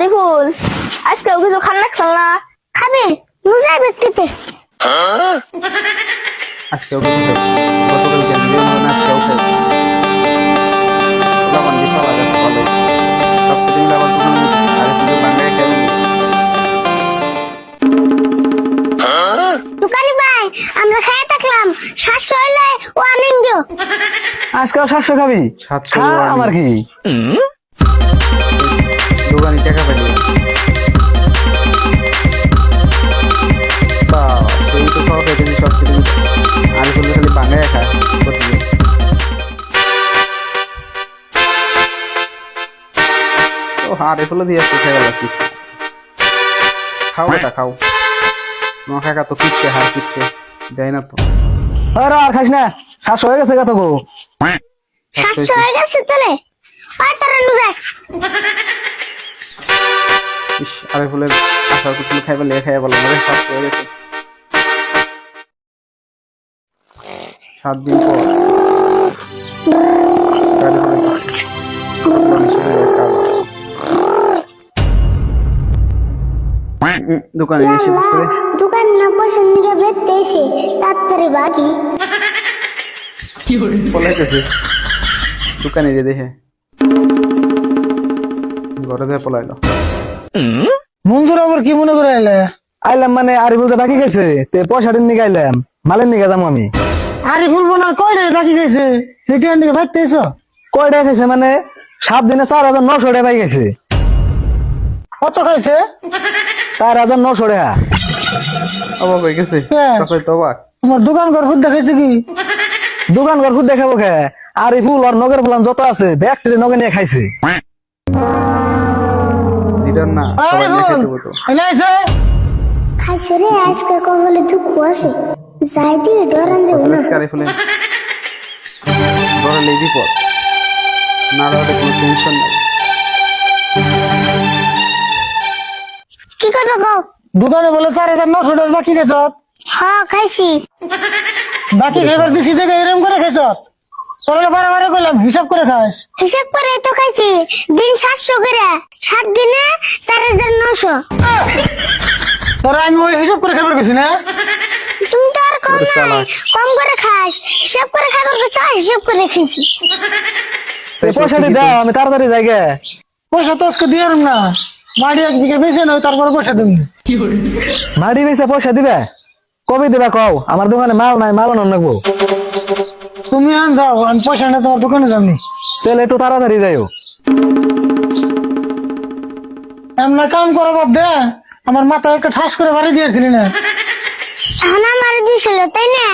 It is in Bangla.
আরিফুল আজকেও কিছু খান রাখছাল না খাবি? মুজাই ব্যক্তিতে আজকেও কিছু খাই গতকাল কেন আজকেও দিয়ে গেছে ভালোই সবকে তুমি আবার দোকানে বাঙ্গায় খাবেন দোকানি ভাই আমরা খেয়ে থাকলাম সাতশো হইলে ও আনিন দিও আজকাল সাতশো খাবি? সাতশো আমার কি? দোকানি টাকা পাইলি বাহ সেই তো খাওয়া খাইতেছি সব কিছু। আর করলে খালি বাঙ্গায় খায় প্রতিদিন। ও আরে ফেলে দিয়ে আসছে খেয়ে গেছিস খাও বেটা খাও। তোমার কাকা তো কিপটে হার কিপটে দেয় না তো। আরে আর খাইস না। সাতশো হয়ে গেছে কত গো সাতশো হয়ে গেছে তাহলে। আয় তোরা নুজাই ইস আরে ফুলে আশা করছিল খাইবে লেগে খাইয়া বললাম আরে সাতশো হয়ে গেছে। সাত দিন পর। দোকানে এসে পড়ছে দোকান না পয়সা নিয়ে বেরতে এসে তাড়াতাড়ি বাকি পলাইতেছে দোকানে রে দেখে। ঘরে যায় পলাইলো। মঞ্জুর আবার কি মনে করে আইলে? আইলাম মানে আরিফুল যে বাকি গেছে তে পয়সা দিন নিয়ে আইলাম মালের নিয়ে যাব আমি। আরিফুল বোনার কয়টা বাকি গেছে? রিটার্ন দিকে ভাবতেছ কয় টাকা খাইছে মানে সাত দিনে চার হাজার নশো টাকা পাই গেছে। কত খাইছে? চার হাজার নশো টাকা। অবাক হয়ে গেছে। হ্যাঁ। চাচাই তো অবাক। তোমার দোকান ঘর খুদ দেখাইছে কি? দোকান ঘর খুদ দেখাবো খে আরিফুল আর নগর ফুলান যত আছে ব্যাগটি নগে নিয়ে খাইছে। রিটার্ন না সবাই লিখে দেবো তো। খাইছে রে আজকে কহলে দুঃখ আছে। যাই দিয়ে ডরান যাব না ধরলে বিপদ না ধরলে কোনো টেনশন নাই। কি করব গো? দোকানে বলে চার হাজার নশো টাকা বাকি গেছ হ্যাঁ খাইছি। বাকি খাইবার দিছি দেখে এরম করে খাইছ? তোরা বারে বারে কইলাম হিসাব করে খাস। হিসেব করে তো খাইছি। দিন সাতশো করে। সাত দিনে চার হাজার নশো। তোরা আমি ওই হিসাব করে খাবার গেছি না? তুমি তো আর কম ওরে নাই। কম করে খাস। হিসাব করে খাবার কথা হিসাব করে খাইছি। এই পয়সাটি দাও আমি তাড়াতাড়ি যাই গে পয়সা তো আজকে দিয়ে না। মাড়ি একদিকে বেছে নয় তারপরে পয়সা দেবো। মাড়ি বেসে পয়সা দিবে? কবে দিবা কও? আমার দোকানে মাল নাই মাল নাকবো তুমি আন যাও আমি পয়সা না তোমার দোকানে যাবনি তাহলে একটু তাড়াতাড়ি যাইও। এমন কাম করা বাদ দে আমার মাথায় একটা ঠাস করে বাড়ি দিয়েছিলি না। এখন আমার দুইশো তাই না?